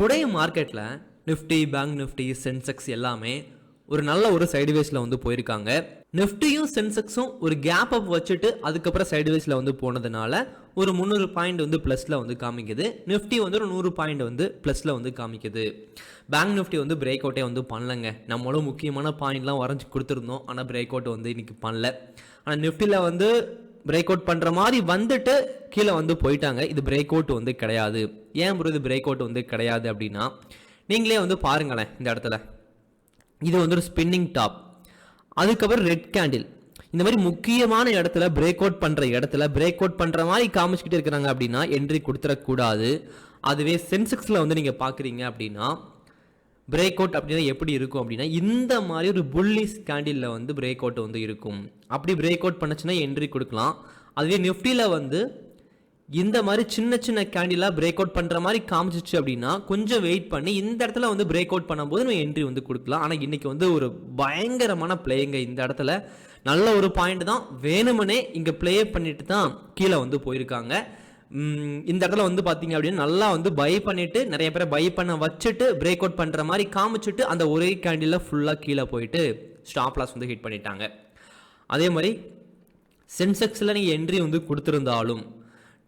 Today மார்க்கெட்டில் Nifty bank Nifty Sensex எல்லாமே ஒரு நல்ல ஒரு சைடுவேஸில் வந்து போயிருக்காங்க. நிஃப்டியும் சென்செக்ஸும் ஒரு கேப் அப் வச்சுட்டு அதுக்கப்புறம் சைடுவேஸில் வந்து போனதுனால ஒரு முந்நூறு பாயிண்ட் வந்து ப்ளஸில் வந்து காமிக்குது. நிஃப்டி வந்து ஒரு நூறு பாயிண்ட் வந்து ப்ளஸில் வந்து காமிக்குது. பேங்க் நிஃப்டி வந்து பிரேக் அவுட்டே வந்து பண்ணலங்க. நம்மளும் முக்கியமான பாயிண்ட்லாம் வரைஞ்சி கொடுத்துருந்தோம். ஆனால் பிரேக் அவுட் வந்து இன்றைக்கி பண்ணல. ஆனால் நிஃப்டியில் வந்து பிரேக் அவுட் பண்ணுற மாதிரி வந்துட்டு கீழே வந்து போயிட்டாங்க. இது பிரேக் அவுட் வந்து கிடையாது. ஏன் ப்ரோ இது பிரேக் அவுட் வந்து கிடையாது அப்படின்னா நீங்களே வந்து பாருங்களேன் இந்த இடத்துல. இது வந்து ஒரு ஸ்பின்னிங் டாப் அதுக்கப்புறம் ரெட் கேண்டில் இந்த மாதிரி முக்கியமான இடத்துல பிரேக் அவுட் பண்ணுற இடத்துல பிரேக் அவுட் பண்ணுற மாதிரி காமிச்சிக்கிட்டே இருக்கிறாங்க அப்படின்னா என்ட்ரி கொடுத்துடக்கூடாது. அதுவே சென்செக்ஸில் வந்து நீங்கள் பார்க்குறீங்க அப்படின்னா பிரேக் அவுட் அப்படின்னா எப்படி இருக்கும் அப்படின்னா இந்த மாதிரி ஒரு புல்லிஸ் கேண்டிலில் வந்து பிரேக் அவுட் வந்து இருக்கும். அப்படி பிரேக் அவுட் பண்ணுச்சுன்னா என்ட்ரி கொடுக்கலாம். அதுவே நிஃப்டியில் வந்து இந்த மாதிரி சின்ன சின்ன கேண்டிலாக பிரேக் அவுட் பண்ணுற மாதிரி காமிச்சிச்சு அப்படின்னா கொஞ்சம் வெயிட் பண்ணி இந்த இடத்துல வந்து பிரேக் அவுட் பண்ணும்போது நம்ம என்ட்ரி வந்து கொடுக்கலாம். ஆனால் இன்றைக்கி வந்து ஒரு பயங்கரமான பிளேயிங்க இந்த இடத்துல. நல்ல ஒரு பாயிண்ட் தான். வேணுமனே இங்கே ப்ளே பண்ணிட்டு தான் கீழே வந்து போயிருக்காங்க. இந்த இடத்துல வந்து பார்த்தீங்க அப்படின்னு நல்லா வந்து பை பண்ணிட்டு நிறைய பேரை பை பண்ண வச்சுட்டு பிரேக் அவுட் பண்ணுற மாதிரி காமிச்சிட்டு அந்த ஒரே கேண்டிலில் ஃபுல்லாக கீழே போயிட்டு ஸ்டாப் லாஸ் வந்து ஹிட் பண்ணிட்டாங்க. அதே மாதிரி சென்செக்ஸில் நீங்கள் என்ட்ரி வந்து கொடுத்துருந்தாலும்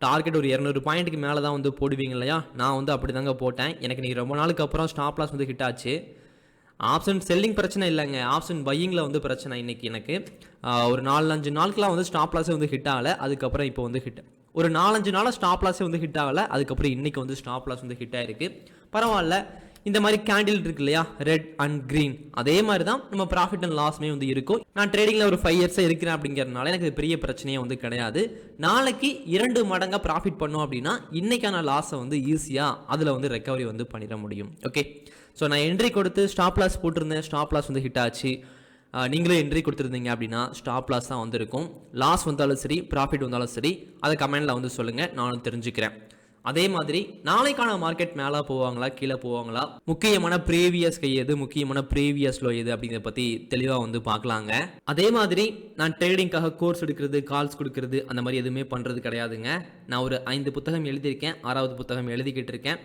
டார்கெட் ஒரு இரநூறு பாயிண்ட்டுக்கு மேலே தான் வந்து போடுவீங்க இல்லையா? நான் வந்து அப்படி தாங்க போட்டேன். எனக்கு நீங்கள் ரொம்ப நாளுக்கு அப்புறம் ஸ்டாப் லாஸ் வந்து ஹிட் ஆச்சு. ஆப்ஷன் செல்லிங் பிரச்சனை இல்லைங்க. ஆப்ஷன் பையிங்கில் வந்து பிரச்சனை இன்றைக்கி எனக்கு. ஒரு நாலு அஞ்சு நாளுக்குலாம் வந்து ஸ்டாப் லாஸே வந்து ஹிட் ஆகலை. அதுக்கப்புறம் இப்போ வந்து ஹிட் ஒரு நாலஞ்சு நாளாக ஸ்டாப் லாஸே வந்து ஹிட் ஆகலை. அதுக்கப்புறம் இன்னைக்கு வந்து ஸ்டாப் லாஸ் வந்து ஹிட் ஆகிருக்கு பரவாயில்ல. இந்த மாதிரி கேண்டில் இருக்கு இல்லையா? ரெட் அண்ட் க்ரீன் அதே மாதிரி தான் நம்ம ப்ராஃபிட் அண்ட் லாஸ்மே வந்து இருக்கும். நான் ட்ரேடிங்கில் ஒரு ஃபைவ் இயர்ஸாக இருக்கிறேன் அப்படிங்கிறதுனால எனக்கு இது பெரிய பிரச்சனையே வந்து கிடையாது. நாளைக்கு இரண்டு மடங்காக ப்ராஃபிட் பண்ணோம் அப்படின்னா இன்றைக்கான லாஸை வந்து ஈஸியாக அதில் வந்து ரெக்கவரி வந்து பண்ணிட முடியும். ஓகே ஸோ நான் என்ட்ரி கொடுத்து ஸ்டாப் லாஸ் போட்டிருந்தேன். ஸ்டாப் லாஸ் வந்து ஹிட் ஆச்சு. நீங்களே என்ட்ரி கொடுத்துருந்தீங்க அப்படின்னா ஸ்டாப் லாஸ் தான் வந்திருக்கும். லாஸ் வந்தாலும் சரி ப்ராஃபிட் வந்தாலும் சரி அதை கமெண்டில் வந்து சொல்லுங்கள் நானும் தெரிஞ்சுக்கிறேன். அதே மாதிரி நாளைக்கான மார்க்கெட் மேலே போவாங்களா கீழே போவாங்களா? முக்கியமான ப்ரீவியஸ் கை எது முக்கியமான ப்ரீவியஸ் லோ எது அப்படிங்கிறத பற்றி தெளிவாக வந்து பார்க்கலாங்க. அதே மாதிரி நான் ட்ரேடிங்காக கோர்ஸ் எடுக்கிறது கால்ஸ் கொடுக்கறது அந்த மாதிரி எதுவுமே பண்ணுறது கிடையாதுங்க. நான் ஒரு ஐந்து புத்தகம் எழுதியிருக்கேன் ஆறாவது புத்தகம் எழுதிக்கிட்டு இருக்கேன்.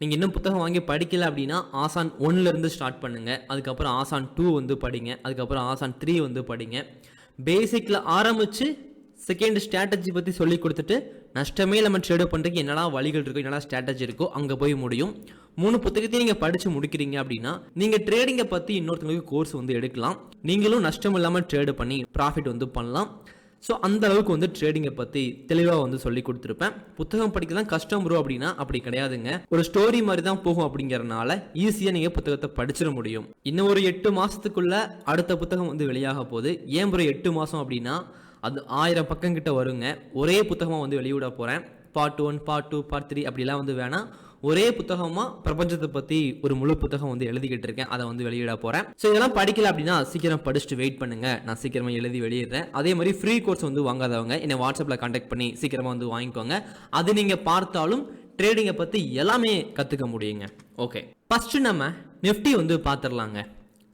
நீங்கள் இன்னும் புத்தகம் வாங்கி படிக்கல அப்படின்னா ஆசான் ஒன்லேருந்து ஸ்டார்ட் பண்ணுங்கள் அதுக்கப்புறம் ஆசான் டூ வந்து படிங்க. அதுக்கப்புறம் ஆசான் த்ரீ வந்து படிங்க. பேசிக்கில் ஆரம்பித்து செகண்ட் ஸ்ட்ராட்டஜி பற்றி சொல்லி கொடுத்துட்டு நஷ்டமே இல்லாமல் ட்ரேடு பண்ணுறதுக்கு என்னெல்லாம் வழிகள் இருக்கோ என்னெல்லாம் ஸ்ட்ராட்டஜி இருக்கோ அங்கே போய் முடியும். மூணு புத்தகத்தையும் நீங்கள் படித்து முடிக்கிறீங்க அப்படின்னா நீங்கள் ட்ரேடிங்கை பற்றி இன்னொருத்தவங்களுக்கு கோர்ஸ் வந்து எடுக்கலாம். நீங்களும் நஷ்டம் இல்லாமல் ட்ரேடு பண்ணி ப்ராஃபிட் வந்து பண்ணலாம். ஸோ அந்த அளவுக்கு வந்து ட்ரேடிங்கை பற்றி தெளிவாக வந்து சொல்லி கொடுத்துருப்பேன். புத்தகம் படிக்க தான் கஷ்டம் ப்ரோ அப்படின்னா அப்படி கிடையாதுங்க. ஒரு ஸ்டோரி மாதிரி தான் போகும் அப்படிங்கிறனால ஈஸியாக நீங்கள் புத்தகத்தை படிச்சிட முடியும். இன்னும் ஒரு எட்டு மாதத்துக்குள்ள அடுத்த புத்தகம் வந்து வெளியாக போகுது. ஏன் ப்ரோ எட்டு மாதம் அப்படின்னா அது ஆயிரம் பக்கம் கிட்ட வருங்க. ஒரே புத்தகமாக வந்து வெளியிட போகிறேன் part one part two part three அப்படிலாம் வந்து வேணாம். ஒரே புத்தகமாக பிரபஞ்சத்தை பற்றி ஒரு முழு புத்தகம் வந்து எழுதிக்கிட்டு இருக்கேன். அதை வந்து வெளியிட போகிறேன் ஸோ இதெல்லாம் படிக்கல அப்படின்னா சீக்கிரம் படிச்சுட்டு வெயிட் பண்ணுங்க. நான் சீக்கிரமாக எழுதி வெளியிடுறேன். அதே மாதிரி ஃப்ரீ கோர்ஸ் வந்து வாங்காதவங்க என்னை வாட்ஸ்அப்பில் கான்டாக்ட் பண்ணி சீக்கிரமாக வந்து வாங்கிக்கோங்க. அது நீங்கள் பார்த்தாலும் ட்ரேடிங்கை பற்றி எல்லாமே கற்றுக்க முடியுங்க. ஓகே ஃபஸ்ட்டு நம்ம நிஃப்டி வந்து பார்த்துடலாங்க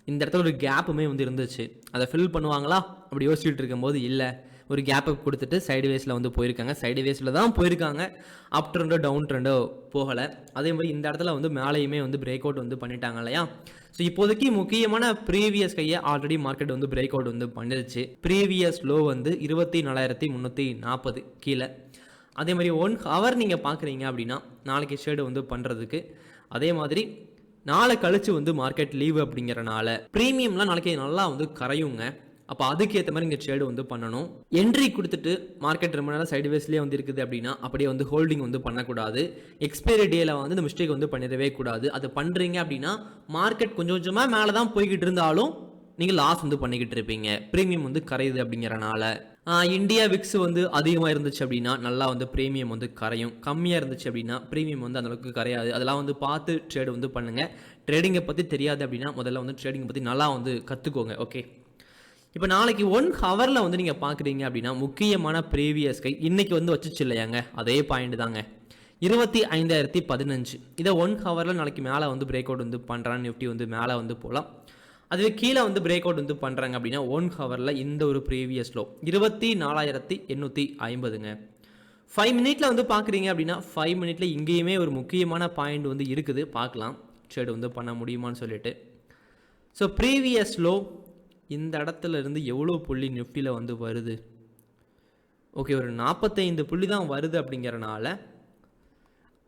இந்த இடத்துல ஒரு கேப்புமே வந்து இருந்துச்சு. அதை ஃபில் பண்ணுவாங்களா? அப்படி யோசிச்சுட்டு இருக்கும்போது இல்லை. ஒரு கேப்பை கொடுத்துட்டு சைடு வேஸில் வந்து போயிருக்காங்க. சைடு வேஸில் தான் போயிருக்காங்க. அப் ட்ரெண்டோ டவுன் ட்ரெண்டோ போகலை. அதே மாதிரி இந்த இடத்துல வந்து மேலேயுமே வந்து பிரேக் அவுட் வந்து பண்ணிட்டாங்க இல்லையா? ஸோ இப்போதைக்கு முக்கியமான ப்ரீவியஸ் கையை ஆல்ரெடி மார்க்கெட் வந்து பிரேக் அவுட் வந்து பண்ணிருச்சு. ப்ரீவியஸ் லோ வந்து இருபத்தி நாலாயிரத்தி முந்நூற்றி நாற்பது கீழே. அதே மாதிரி ஒன் ஹவர் நீங்கள் பார்க்குறீங்க அப்படின்னா நாளைக்கு ஷேடு வந்து பண்ணுறதுக்கு அதே மாதிரி நாளை கழிச்சு வந்து மார்க்கெட் லீவு அப்படிங்கிறனால ப்ரீமியம்லாம் நாளைக்கு நல்லா வந்து கரையுங்க. அப்போ அதுக்கேற்ற மாதிரி இங்கே ட்ரேடு வந்து பண்ணணும். என்ட்ரி கொடுத்துட்டு மார்க்கெட் ரொம்ப நேரம் சைடு வேஸ்லேயே வந்து இருக்குது அப்படின்னா அப்படியே வந்து ஹோல்டிங் வந்து பண்ணக்கூடாது. எக்ஸ்பைரி டேல வந்து இந்த மிஸ்டேக் வந்து பண்ணிடவே கூடாது. அது பண்ணுறீங்க அப்படின்னா மார்க்கெட் கொஞ்சம் கொஞ்சமாக மேலே தான் போய்கிட்டு இருந்தாலும் நீங்கள் லாஸ் வந்து பண்ணிக்கிட்டு இருப்பீங்க. ப்ரீமியம் வந்து கரையுது அப்படிங்கிறனால. இந்தியா விக்ஸ் வந்து அதிகமாக இருந்துச்சு அப்படின்னா நல்லா வந்து ப்ரீமியம் வந்து கரையும். கம்மியாக இருந்துச்சு அப்படின்னா ப்ரீமியம் வந்து அந்த அளவுக்கு கரையாது. அதெல்லாம் வந்து பார்த்து ட்ரேடு வந்து பண்ணுங்கள் ட்ரேடிங்கை பற்றி தெரியாது அப்படின்னா முதல்ல வந்து ட்ரேடிங்கை பற்றி நல்லா வந்து கற்றுக்கோங்க ஓகே இப்போ நாளைக்கு ஒன் ஹவரில் வந்து நீங்கள் பார்க்குறீங்க அப்படின்னா முக்கியமான ப்ரீவியஸ் கை இன்னைக்கு வந்து வச்சுச்சு இல்லையாங்க? அதே பாயிண்ட் தாங்க. இருபத்தி ஐந்தாயிரத்தி பதினஞ்சு. இதை ஒன் ஹவரில் நாளைக்கு மேலே வந்து பிரேக் அவுட் வந்து பண்ணுறான்னு நிஃப்டி வந்து மேலே வந்து போகலாம் அதுவே கீழே வந்து பிரேக் அவுட் வந்து பண்ணுறாங்க அப்படின்னா ஒன் ஹவரில் இந்த ஒரு ப்ரீவியஸ் லோ இருபத்தி நாலாயிரத்தி எண்ணூற்றி ஐம்பதுங்க. ஃபைவ் மினிட்ல வந்து பார்க்குறீங்க அப்படின்னா ஃபைவ் மினிட்ல இங்கேயுமே ஒரு முக்கியமான பாயிண்ட் வந்து இருக்குது. பார்க்கலாம். ட்ரேட் வந்து பண்ண முடியுமான்னு சொல்லிட்டு. ஸோ ப்ரீவியஸ் லோ இந்த இடத்துல இருந்து எவ்வளோ புள்ளி நிஃப்டியில் வந்து வருது? ஓகே ஒரு நாற்பத்தைந்து புள்ளி தான் வருது அப்படிங்கிறனால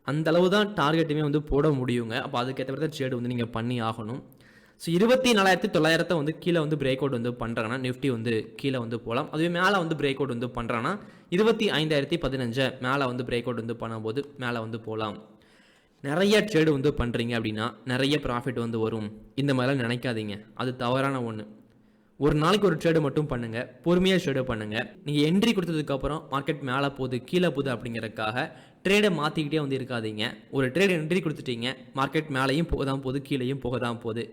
அந்த அளவு தான் டார்கெட்டுமே வந்து போட முடியுங்க. அப்போ அதுக்கேற்ற மாதிரி தான் ட்ரேடு வந்து நீங்கள் பண்ணி ஆகணும். ஸோ இருபத்தி நாலாயிரத்தி தொள்ளாயிரத்தை வந்து கீழே வந்து பிரேக் அவுட் வந்து பண்ணுறாங்கன்னா நிஃப்டி வந்து கீழே வந்து போகலாம். அதுவே மேலே வந்து பிரேக் அவுட் வந்து பண்ணுறாங்கன்னா இருபத்தி ஐந்தாயிரத்தி பதினஞ்சை மேலே வந்து பிரேக் அவுட் வந்து பண்ணும்போது மேலே வந்து போகலாம். நிறைய ட்ரேடு வந்து பண்ணுறீங்க அப்படின்னா நிறைய ப்ராஃபிட் வந்து வரும். இந்த மாதிரிலாம் நினைக்காதீங்க. அது தவறான ஒன்று ஒரு நாளைக்கு ஒரு ட்ரேடு மட்டும் பண்ணுங்கள் பொறுமையாக ட்ரேடு பண்ணுங்க. நீங்கள் என்ட்ரி கொடுத்ததுக்கப்புறம் மார்க்கெட் மேலே போகுது கீழே போகுது அப்படிங்கிறதுக்காக ட்ரேடை மாற்றிக்கிட்டே வந்து இருக்காதீங்க. ஒரு ட்ரேட் என்ட்ரி கொடுத்துட்டீங்க மார்க்கெட் மேலேயும் போக தான் போகுது கீழேயும் போக தான் போகுது.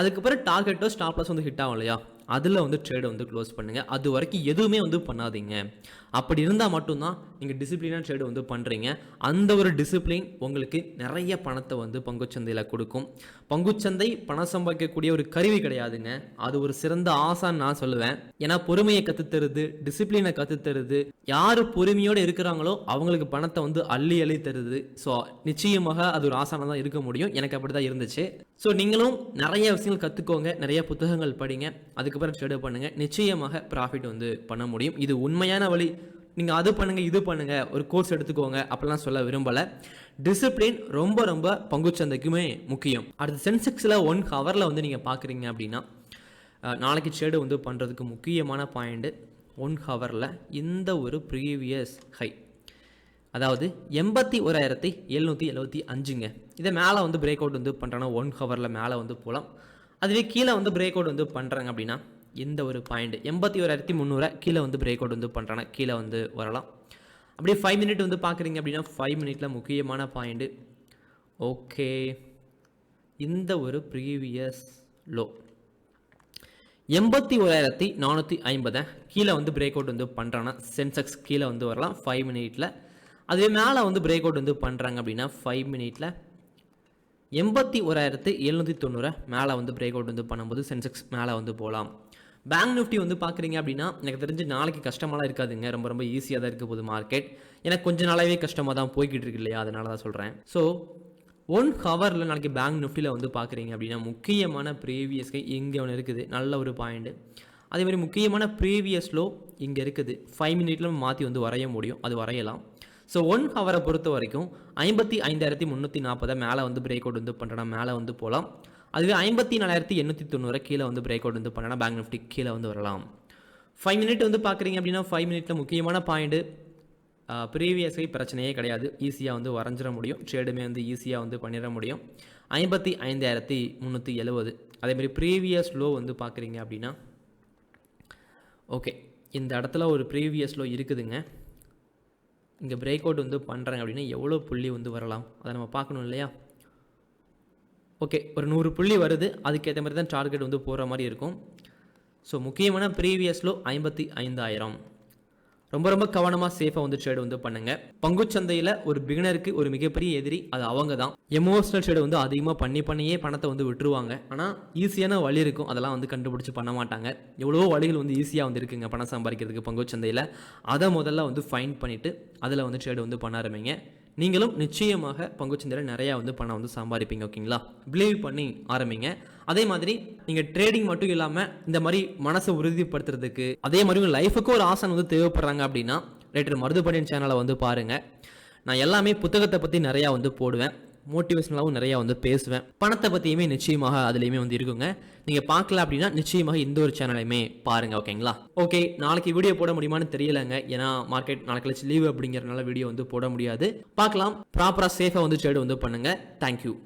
அதுக்கப்புறம் டார்கெட்டோ ஸ்டாப்லாஸ் வந்து ஹிட் ஆகும் இல்லையா? அதில் வந்து ட்ரேடை வந்து க்ளோஸ் பண்ணுங்கள் அது வரைக்கும் எதுவுமே வந்து பண்ணாதீங்க. அப்படி இருந்தால் மட்டும்தான் நீங்கள் டிசிப்ளினாக ட்ரேடு வந்து பண்ணுறீங்க அந்த ஒரு டிசிப்ளின் உங்களுக்கு நிறைய பணத்தை வந்து பங்குச்சந்தையில் கொடுக்கும். பங்குச்சந்தை பணம் சம்பாதிக்கக்கூடிய ஒரு கருவி கிடையாதுங்க. அது ஒரு சிறந்த ஆசான்னு நான் சொல்லுவேன். ஏன்னா பொறுமையை கற்றுத்தருது டிசிப்ளினை கற்றுத்தருது யார் பொறுமையோடு இருக்கிறாங்களோ அவங்களுக்கு பணத்தை வந்து அள்ளி அள்ளி தருது. ஸோ நிச்சயமாக அது ஒரு ஆசானாக தான் இருக்க முடியும். எனக்கு அப்படி தான் இருந்துச்சு. ஸோ நீங்களும் நிறைய விஷயங்கள் கற்றுக்கோங்க நிறைய புத்தகங்கள் படிங்க அதுக்கப்புறம் ட்ரேடு பண்ணுங்கள் நிச்சயமாக ப்ராஃபிட் வந்து பண்ண முடியும். இது உண்மையான வழி. நீங்கள் அது பண்ணுங்கள் இது பண்ணுங்கள் ஒரு கோர்ஸ் எடுத்துக்கோங்க அப்படிலாம் சொல்ல விரும்பலை. டிசிப்ளின் ரொம்ப ரொம்ப பங்குச்சந்தைக்குமே முக்கியம். அடுத்து சென்செக்ஸில் ஒன் ஹவரில் வந்து நீங்கள் பார்க்குறீங்க அப்படின்னா நாளைக்கு ஷேடு வந்து பண்ணுறதுக்கு முக்கியமான பாயிண்ட்டு ஒன் ஹவரில் இந்த ஒரு ப்ரீவியஸ் ஹை அதாவது எண்பத்தி ஓராயிரத்தி எழுநூற்றி எழுபத்தி அஞ்சுங்க. இதை மேலே வந்து பிரேக் அவுட் வந்து பண்ணுறாங்கன்னா ஒன் ஹவரில் மேலே வந்து போகலாம் அதுவே கீழே வந்து பிரேக் அவுட் வந்து பண்ணுறாங்க அப்படின்னா இந்த ஒரு பாயிண்ட் எண்பத்தி ஓராயிரத்தி முந்நூறு கீழே வந்து பிரேக் அவுட் வந்து பண்ணுறாங்க கீழே வந்து வரலாம். அப்படியே ஃபைவ் மினிட் வந்து பார்க்குறீங்க அப்படின்னா ஃபைவ் மினிட்டில் முக்கியமான பாயிண்ட்டு ஓகே இந்த ஒரு ப்ரீவியஸ் லோ எண்பத்தி ஓராயிரத்தி நானூற்றி ஐம்பதை கீழே வந்து பிரேக் அவுட் வந்து பண்ணுறாங்கன்னா சென்செக்ஸ் கீழே வந்து வரலாம். ஃபைவ் மினிட்டில் அதுவே மேலே வந்து பிரேக் அவுட் வந்து பண்ணுறாங்க அப்படின்னா ஃபைவ் மினிட்டில் எண்பத்தி ஓராயிரத்து எழுநூற்றி தொண்ணூறை மேலே வந்து பிரேக் அவுட் வந்து பண்ணும்போது சென்செக்ஸ் மேலே வந்து போகலாம். பேங்க் நிஃப்டி வந்து பார்க்குறீங்க அப்படின்னா எனக்கு தெரிஞ்சு நாளைக்கு கஷ்டமாலாம் இருக்காதுங்க. ரொம்ப ரொம்ப ஈஸியாக தான் இருக்க போகுது மார்க்கெட் எனக்கு கொஞ்ச நாளாகவே கஷ்டமாக தான் போய்கிட்டு இருக்கு இல்லையா? அதனால தான் சொல்கிறேன் ஸோ ஒன் ஹவரில் நாளைக்கு பேங்க் நிஃப்டியில் வந்து பார்க்குறீங்க அப்படின்னா முக்கியமான ப்ரீவியஸ்க்கு இங்கே ஒன்று இருக்குது. நல்ல ஒரு பாயிண்ட்டு அதே மாதிரி முக்கியமான ப்ரீவியஸ் லோ இங்கே இருக்குது. ஃபைவ் மினிட்ல மாற்றி வந்து வரைய முடியும். அது வரையலாம். ஸோ ஒன் ஹவரை பொறுத்த வரைக்கும் ஐம்பத்தி ஐந்தாயிரத்தி முந்நூற்றி நாற்பதை மேலே வந்து பிரேக் அவுட் வந்து பண்ணுறேன்னா மேலே வந்து போகலாம் அதுவே ஐம்பத்தி நாலாயிரத்தி எண்ணூற்றி தொண்ணூறு கீழே வந்து பிரேக் அவுட் வந்து பண்ணனா பேங்க் நிஃப்டி கீழே வந்து வரலாம். ஃபைவ் மினிட் வந்து பார்க்குறீங்க அப்படின்னா ஃபைவ் மினிட்ல முக்கியமான பாயிண்ட்டு ப்ரீவியஸை பிரச்சனையே கிடையாது. ஈஸியாக வந்து வரைஞ்சிட முடியும். ட்ரேடுமே வந்து ஈஸியாக வந்து பண்ணிட முடியும். ஐம்பத்தி ஐந்தாயிரத்தி முந்நூற்றி எழுபது அதேமாதிரி ப்ரீவியஸ் லோ வந்து பார்க்குறீங்க அப்படின்னா ஓகே இந்த இடத்துல ஒரு ப்ரீவியஸ் லோ இருக்குதுங்க. இங்கே பிரேக் அவுட் வந்து பண்ணுறாங்க அப்படின்னா எவ்வளோ புள்ளி வந்து வரலாம்? அதை நம்ம பார்க்கணும் இல்லையா? ஓகே ஒரு நூறு புள்ளி வருது. அதுக்கேற்ற மாதிரி தான் டார்கெட் வந்து போகிற மாதிரி இருக்கும். ஸோ முக்கியமான ப்ரீவியஸ் லோ ஐம்பத்தி ஐந்தாயிரம். ரொம்ப ரொம்ப கவனமாக சேஃபாக வந்து ட்ரேட் வந்து பண்ணுங்க. பங்குச்சந்தையில் ஒரு பிகினருக்கு ஒரு மிகப்பெரிய எதிரி அது அவங்க தான் எமோஷனல் ட்ரேட் வந்து அதிகமாக பண்ணி பண்ணியே பணத்தை வந்து விட்டுருவாங்க. ஆனால் ஈஸியான வழி இருக்கும். அதெல்லாம் வந்து கண்டுபிடிச்சு பண்ண மாட்டாங்க. எவ்வளோ வழிகள் வந்து ஈஸியாக வந்து இருக்குங்க பணம் சம்பாதிக்கிறதுக்கு பங்குச்சந்தையில். அதை முதல்ல வந்து ஃபைன் பண்ணிவிட்டு அதில் வந்து ட்ரேட் வந்து பண்ண ஆரம்பிங்க. நீங்களும் நிச்சயமாக பங்குச்சந்தையில் நிறையா வந்து பணம் வந்து சம்பாதிப்பீங்க ஓகேங்களா? பிலீவ் பண்ணி ஆரம்பிங்க. அதே மாதிரி நீங்கள் ட்ரேடிங் மட்டும் இல்லாமல் இந்த மாதிரி மனசை உறுதிப்படுத்துறதுக்கு அதே மாதிரி உங்கள் லைஃபுக்கு ஒரு ஆசன் வந்து தேவைப்படுறாங்க அப்படின்னா ரைட்டர் மருதுபடியன் சேனலை வந்து பாருங்கள் நான் எல்லாமே புத்தகத்தை பற்றி நிறையா வந்து போடுவேன். மோட்டிவேஷனலாகவும் நிறையா வந்து பேசுவேன். பணத்தை பற்றியுமே நிச்சயமாக அதுலேயுமே வந்து இருக்குங்க. நீங்கள் பார்க்கல அப்படின்னா நிச்சயமாக இந்த ஒரு சேனலையுமே பாருங்கள் ஓகேங்களா? ஓகே நாளைக்கு வீடியோ போட முடியுமான்னு தெரியலங்க. ஏன்னா மார்க்கெட் நாளைக்கு கழிச்சு லீவ் அப்படிங்கிறனால வீடியோ வந்து போட முடியாது. பார்க்கலாம். ப்ராப்பராக சேஃபாக வந்து ட்ரேடு வந்து பண்ணுங்கள் தேங்க்யூ